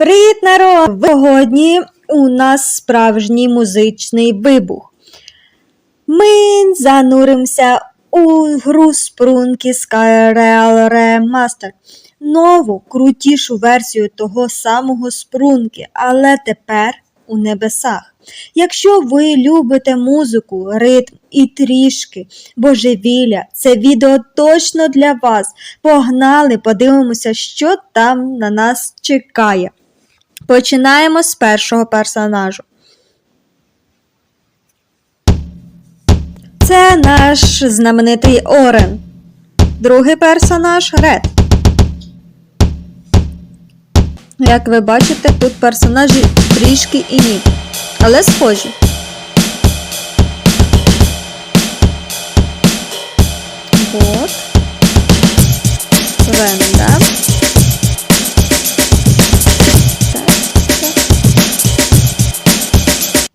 Привіт, народ! Сьогодні у нас справжній музичний вибух. Ми зануримося у гру спрунки Skyreal Remaster. Нову, крутішу версію того самого спрунки, але тепер у небесах. Якщо ви любите музику, ритм і трішки божевілля, це відео точно для вас. Погнали, подивимося, що там на нас чекає. Починаємо з першого персонажу. Це наш знаменитий Орен. Другий персонаж Ред. Як ви бачите, тут персонажі трішки і ні. Але схожі. Вот. Венда.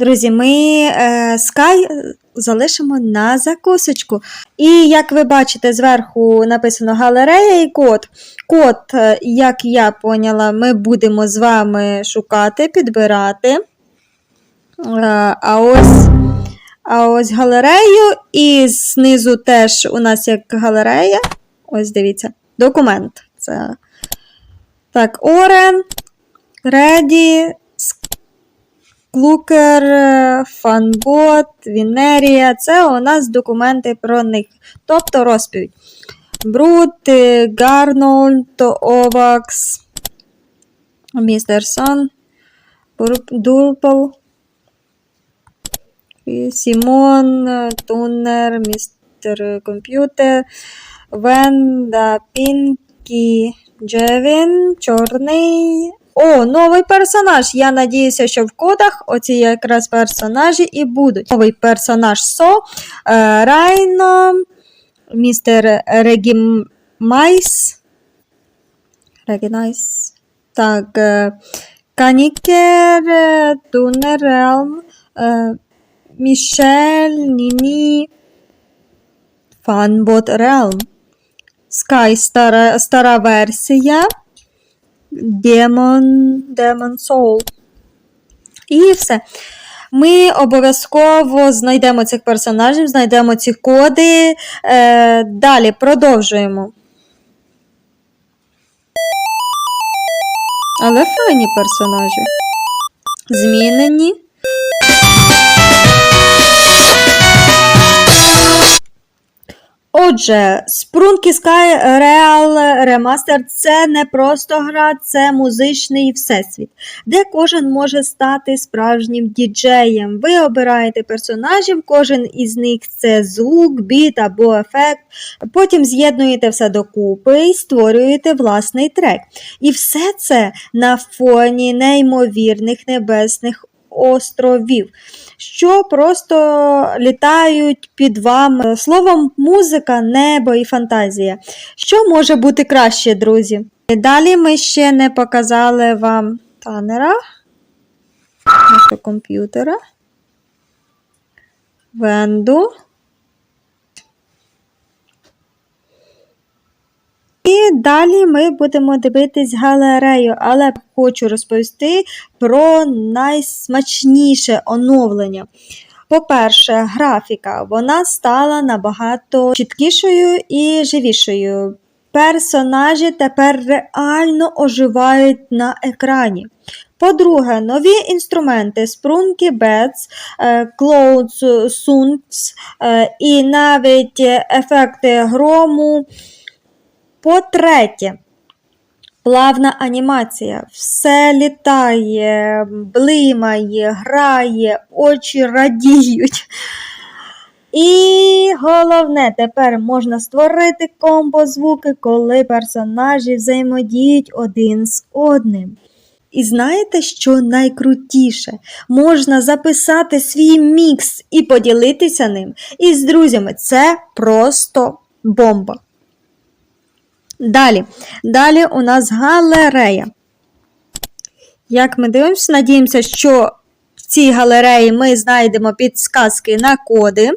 Друзі, ми е, Sky залишимо на закусочку. І як ви бачите, зверху написано галерея і код. Код, е, як я поняла, ми будемо з вами шукати, підбирати. Е, А ось, а ось галерею, і знизу теж у нас як галерея. Ось дивіться, документ. Це так, Орен, Реді, Клукер, Фанбот, Вінерія. Це у нас документи про них. Тобто розповідь. Брут, Гарнольд, Овакс, Містер Сон, Дурпл, Сімон, Тунер, Містер Комп'ютер, Венда, Пінкі, Джевін, Чорний. О, новий персонаж. Я надіюся, що в кодах оці якраз персонажі і будуть. Новий персонаж Со, е, Райно, містер Регімайс. Регінайс. Так. е, Канікер, е, Тунер, е, Мішель, Ніні, Фанбот Realm. Sky стара, стара версія. Demon, Demon Soul. І все. Ми обов'язково знайдемо цих персонажів, знайдемо ці коди. Е, далі продовжуємо. Але файні персонажі. Змінені. Отже, Спрунки Sky Real Remaster це не просто гра, це музичний всесвіт, де кожен може стати справжнім діджеєм. Ви обираєте персонажів, кожен із них це звук, біт або ефект. Потім з'єднуєте все докупи і створюєте власний трек. І все це на фоні неймовірних небесних островів, що просто літають під вами. Словом, музика, небо і фантазія. Що може бути краще, друзі? Далі ми ще не показали вам танера нашого комп'ютера. Венду. І далі ми будемо дивитись галерею, але хочу розповісти про найсмачніше оновлення. По-перше, графіка вона стала набагато чіткішою і живішою. Персонажі тепер реально оживають на екрані. По-друге, нові інструменти Спрунки Bets, Clouds Suns е, і навіть ефекти грому. По-третє, плавна анімація. Все літає, блимає, грає, очі радіють. І головне, тепер можна створити комбо-звуки, коли персонажі взаємодіють один з одним. І знаєте, що найкрутіше? Можна записати свій мікс і поділитися ним із друзями. Це просто бомба. Далі. Далі у нас галерея. Як ми дивимося, надіємося, що в цій галереї ми знайдемо підсказки на коди.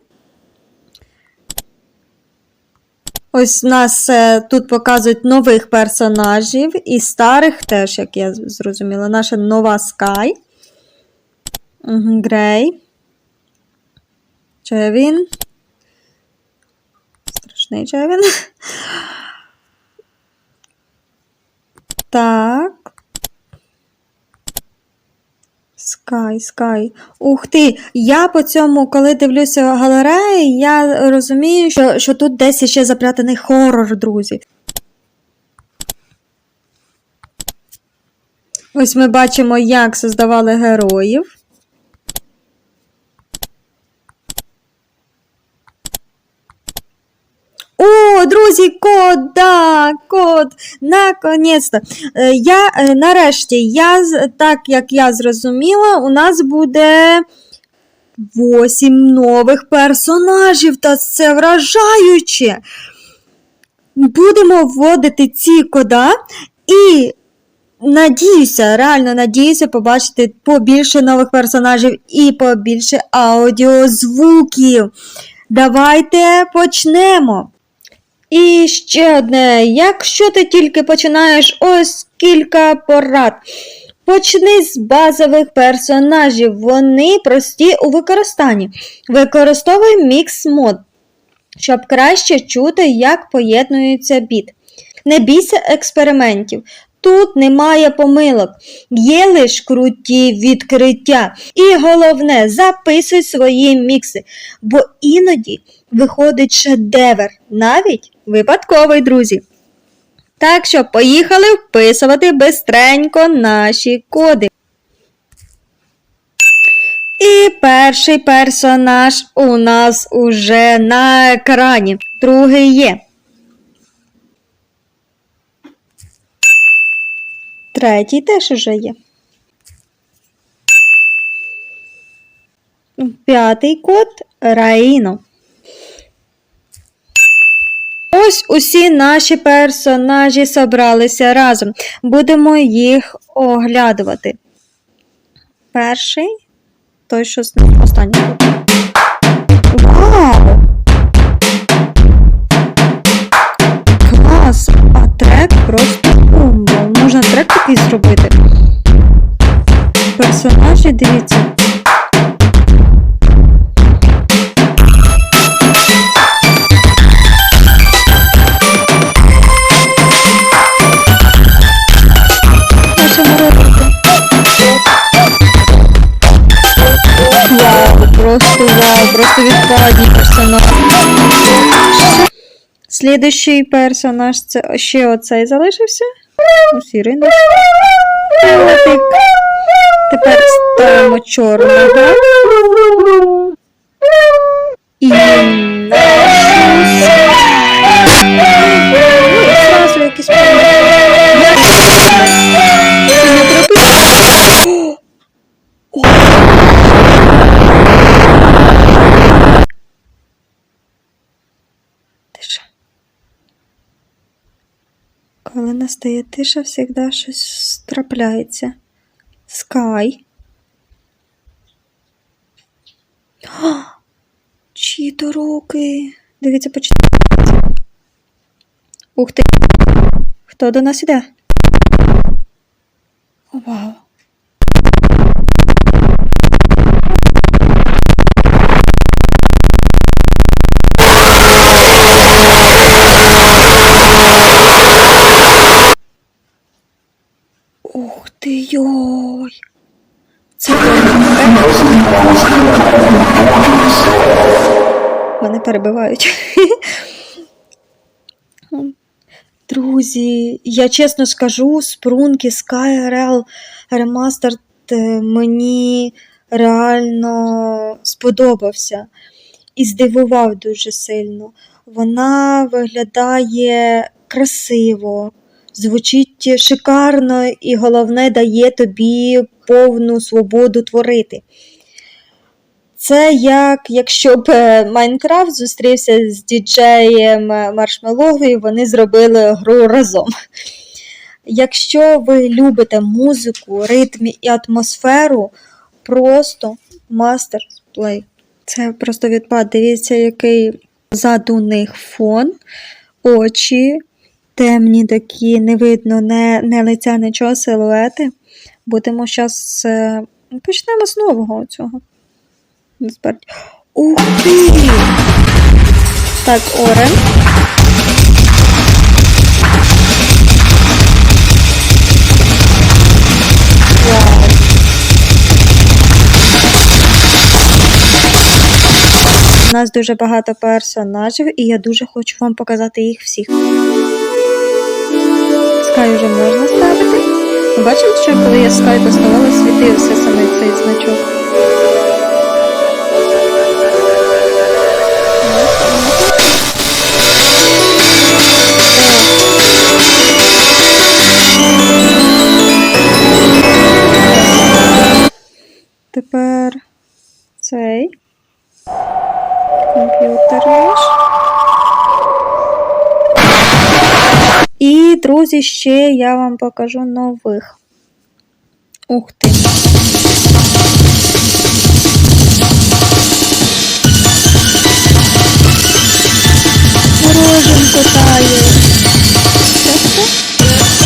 Ось у нас е, тут показують нових персонажів і старих теж, як я зрозуміла. Наша нова Скай. Грей. Джевін. Страшний Джевін. Так. Скай, скай. Ух ти! Я по цьому, коли дивлюся галереї, я розумію, що, що тут десь ще запрятаний хорор, друзі. Ось ми бачимо, як создавали героїв. О, друзі, код, да, код, наконець-то. Е, Я е, нарешті, я, так як я зрозуміла, у нас буде 8 нових персонажів, та це вражаюче. Будемо вводити ці кода і надіюся, реально надіюся побачити побільше нових персонажів і побільше аудіозвуків. Давайте почнемо. І ще одне, якщо ти тільки починаєш ось кілька порад. Почни з базових персонажів, вони прості у використанні. Використовуй мікс мод, щоб краще чути, як поєднується біт. Не бійся експериментів. Тут немає помилок, є лише круті відкриття. І головне, записуй свої мікси, бо іноді виходить шедевр, навіть випадковий, друзі. Так що поїхали вписувати бистренько наші коди. І перший персонаж у нас уже на екрані. Другий є. Третій теж уже є. П'ятий код Раїно. Ось усі наші персонажі зібралися разом. Будемо їх оглядувати. Перший. Той, що останній. Слідущий персонаж це ще оцей залишився. Сірий наш. Тепер ставимо чорного. Коли настає тиша, завжди щось трапляється. Скай. Чиї то руки. Дивіться, починається. Ух ти. Хто до нас іде? Вау. Друзі, я чесно скажу, спрунки Sky Real Remastered е, мені реально сподобався і здивував дуже сильно. Вона виглядає красиво, звучить шикарно і головне дає тобі повну свободу творити. Це як якщо б е, Майнкрафт зустрівся з діджеєм е, Маршмеллоу вони зробили гру разом. Якщо ви любите музику, ритм і атмосферу, просто мастер плей. Це просто відпад. Дивіться, який ззаду них фон. очі, темні такі, не видно не, не лиця, нічого, силуети. Будемо зараз. Почнемо з нового цього. Насправді. Ух ти! Так, Орен. У нас дуже багато персонажів, і я дуже хочу вам показати їх всіх. Скай вже можна ставити. Ви бачили, що коли я скай доставала, світився саме цей значок. друзі, ще я вам покажу нових. Ух ти. Мороженко тає. Що це? Це у нас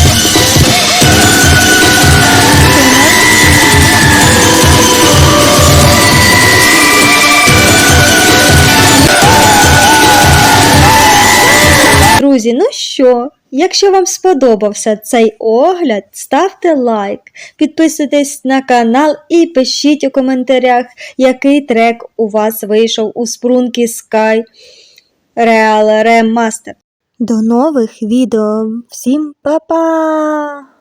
Друзі, ну що? Якщо вам сподобався цей огляд, ставте лайк, підписуйтесь на канал і пишіть у коментарях, який трек у вас вийшов у спрунки Sky Real Remaster. До нових відео. Всім па-па!